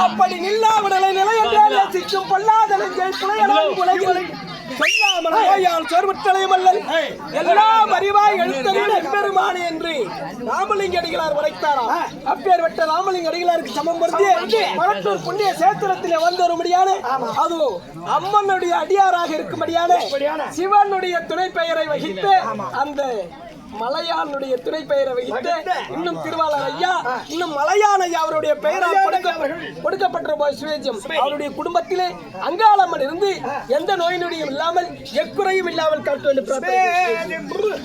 அப்படி நில்லாவிடலை நிலையென்றாலே சிக்கும் பொல்லாத நெஞ்சை புலையலாம் உலகில். சொல்லாமல் சோர்வுற்றலையும் அல்லல் எல்லாம் அறிவாய் என்று ராமலிங்க அடிகளார் உரைத்தாரா அப்பேற்பட்ட ராமலிங்க அடிகளாருக்கு சமம் பொருந்திய. மரத்தூர் புண்ணிய சேத்திரத்தில் வந்து வரும்படியான அதுவும் அம்மனுடைய அடியாராக இருக்கும்படியான. சிவனுடைய துணை பெயரை வகித்து அந்த மலையானுடைய துணை பெயரை வகித்து இன்னும் திருவாளர் ஐயா இன்னும் மலையான் ஐயா அவருடைய பெயரால் கொடுக்க- கொடுக்கப்பட்ட சுவேஜம் அவருடைய குடும்பத்திலே அங்காளம்மன் இருந்து எந்த நோய் நொடியும் இல்லாமல் எக்குறையும் இல்லாமல் காட்டு பிரார்த்தனை